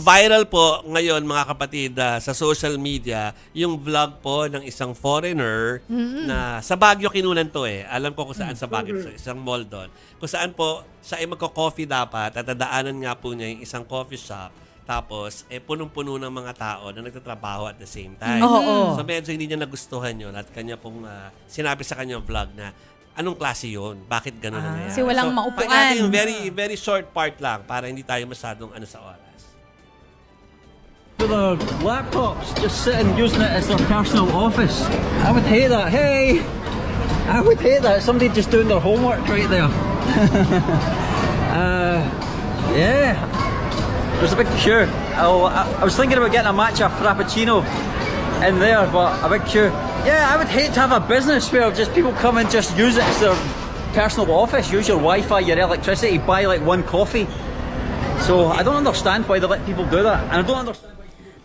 Viral po ngayon mga kapatid ah, sa social media yung vlog po ng isang foreigner na sa Baguio kinunan to eh. Alam ko kung saan sa Baguio, sa isang mall doon. Kung saan po siya ay magko-coffee dapat at dadaanan nga po niya yung isang coffee shop tapos eh punong-puno ng mga tao na nagtatrabaho at the same time. Oo. So medyo hindi niya nagustuhan yun at kanya pong ah, sinabi sa kanyang vlog na anong klase yun? Bakit gano'n na nangyayari? Kasi walang so, maupuan. pakinggan natin yung very, very short part lang para hindi tayo masyadong ano sa oras. With their laptops just sitting using it as their personal office. I would hate that. Hey! I would hate that. Somebody just doing their homework right there. uh, yeah. There's a big queue. Oh, I, I was thinking about getting a matcha frappuccino in there, but a big queue. Yeah, I would hate to have a business where just people come and just use it as their personal office, use your Wi-Fi, your electricity, buy like one coffee. So I don't understand why they let people do that, and I don't understand.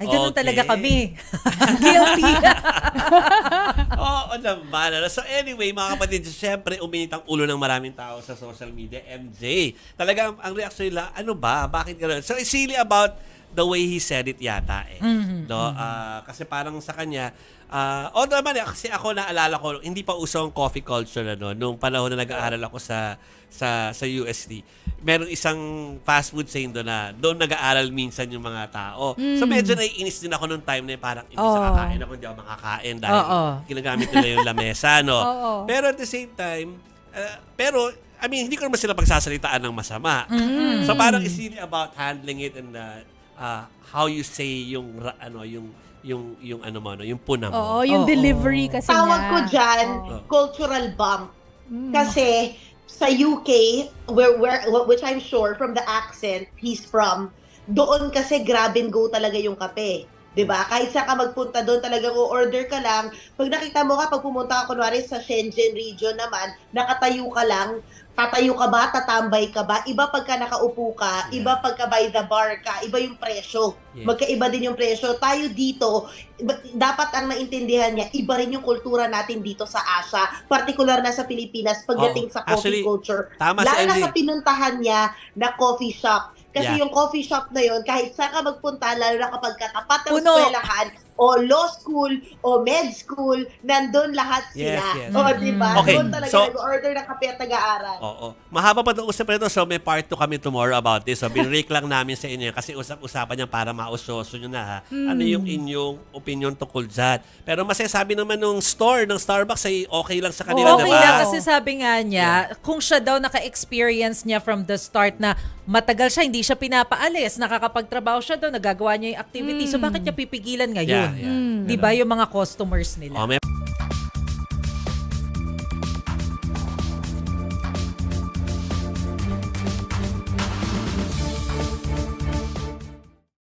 Ay, ganun Okay. talaga kami. Guilty. Oo naman. Ano? So anyway, mga kapatid, syempre uminit ang ulo ng maraming tao sa social media. MJ. Talaga ang, reaction nila, ano ba? Bakit gano'n? So it's really about the way he said it yata eh. No? Ah, kasi parang sa kanya, ah o naman eh, kasi ako naalala ko, hindi pa uso ang coffee culture ano, nung panahon na nag-aaral ako sa sa sa UST. Meron isang fast food chain doon na doon nag-aaral minsan yung mga tao. So medyo naiinis din ako nung time na yun, parang imbis na kakain ako, hindi ako makakain dahil Oo. Ginagamit nila yung lamesa, no? Oo. Pero at the same time, uh, pero, I mean, hindi ko naman sila pagsasalitaan ng masama. So parang it's really about handling it and uh, uh, how you say yung, ra- ano, yung, yung, yung ano mo, no? yung puna mo. Oo, yung Oo. delivery kasi Tawag nga. ko dyan, Oo. cultural bump. Kasi sa UK, where, where, which I'm sure from the accent he's from, doon kasi grab and go talaga yung kape. 'Di ba? Kahit sa ka magpunta doon, talagang order ka lang. Pag nakita mo ka, pag pumunta ka kunwari sa Shenzhen region naman, nakatayo ka lang, tatayo ka ba, tatambay ka ba? Iba pagka nakaupo ka, Yeah. iba pagka by the bar ka, iba yung presyo. Yes. Magkaiba din yung presyo. Tayo dito, dapat ang naintindihan niya, iba rin yung kultura natin dito sa Asia, particular na sa Pilipinas pagdating Oo. sa coffee Actually, culture. tama si Lalo na MJ. sa pinuntahan niya na coffee shop. Kasi Yeah. yung coffee shop na yun, kahit saan ka magpunta, lalo na kapag katapat ng Puno. eskwelahan, o law school, o med school, nandun lahat Yes, sila. yes. O, di ba? Okay, Doon talaga so- nag-order ng kape at nag-aaral. Oo. Mahaba pa itong usap nito, so may part 2 kami tomorrow about this. So, binrake lang namin sa inyo kasi usap-usapan yan para mausoso nyo na ha. Ano yung inyong opinion tungkol dyan. Pero masasabi naman nung store, ng Starbucks ay okay lang sa kanila, okay diba? lang kasi sabi nga niya, kung siya daw naka-experience niya from the start na matagal siya, hindi siya pinapaalis, nakakapagtrabaho siya daw, nagagawa niya yung activity. So bakit niya pipigilan ngayon? Yeah, yeah. Di ba yung mga customers nila? Oh, may